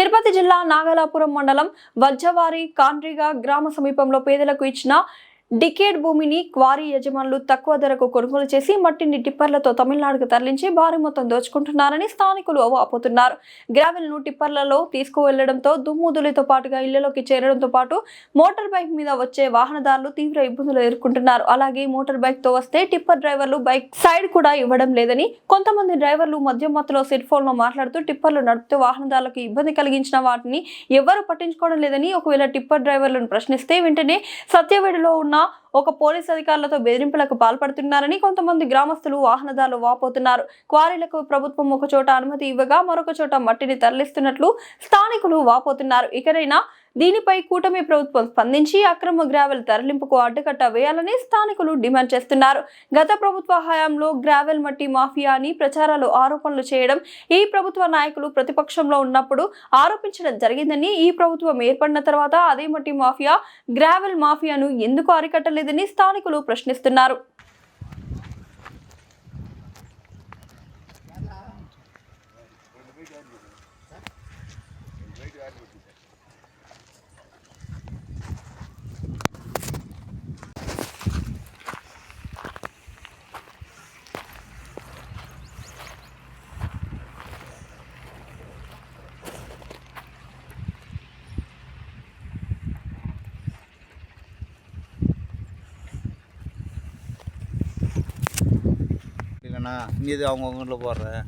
తిరుపతి జిల్లా నాగలాపురం మండలం వజ్జవారి కాండ్రిగా గ్రామ సమీపంలో పేదలకు ఇచ్చిన డికేడ్ భూమిని క్వారీ యజమానులు తక్కువ ధరకు కొనుగోలు చేసి మట్టిని టిప్పర్లతో తమిళనాడుకు తరలించి భారీ మొత్తం దోచుకుంటున్నారని స్థానికులు వాపోతున్నారు గ్రావెల్ను టిప్పర్లలో తీసుకువెళ్ళడంతో దుమ్ముదులతో పాటుగా ఇళ్ళలోకి చేరడంతో పాటు మోటార్ బైక్ మీద వచ్చే వాహనదారులు తీవ్ర ఇబ్బందులు ఎదుర్కొంటున్నారు. అలాగే మోటార్ బైక్తో వస్తే టిప్పర్ డ్రైవర్లు బైక్ సైడ్ కూడా ఇవ్వడం లేదని కొంతమంది డ్రైవర్లు మధ్య మత్తులో సెల్ ఫోన్లో మాట్లాడుతూ టిప్పర్లు నడుపుతూ వాహనదారులకు ఇబ్బంది కలిగించిన వాటిని ఎవరు పట్టించుకోవడం లేదని ఒకవేళ టిప్పర్ డ్రైవర్లను ప్రశ్నిస్తే వెంటనే సత్యవేడిలో ఉన్న ఒక పోలీస్ అధికారులతో బెదిరింపులకు పాల్పడుతున్నారని కొంతమంది గ్రామస్తులు వాహనదారులు వాపోతున్నారు. క్వారీలకు ప్రభుత్వం ఒక చోట అనుమతి ఇవ్వగా మరొక చోట మట్టిని తరలిస్తున్నట్లు స్థానికులు వాపోతున్నారు. ఇకనైనా దీనిపై కూటమి ప్రభుత్వం స్పందించి అక్రమ గ్రావెల్ తరలింపుకు అడ్డుకట్ట వేయాలని స్థానికులు డిమాండ్ చేస్తున్నారు. గత ప్రభుత్వ హయాంలో గ్రావెల్ మట్టి మాఫియా అని ప్రచారాలు ఆరోపణలు చేయడం ఈ ప్రభుత్వ నాయకులు ప్రతిపక్షంలో ఉన్నప్పుడు ఆరోపించడం జరిగిందని ఈ ప్రభుత్వం ఏర్పడిన తర్వాత అదే మట్టి మాఫియా గ్రావెల్ మాఫియాను ఎందుకు అరికట్టలేదని స్థానికులు ప్రశ్నిస్తున్నారు. ஏன்னா மீது அவங்கவுங்கள போடுறேன்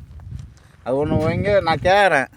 அது ஒன்று ஒழுங்க நான் கேட்குறேன்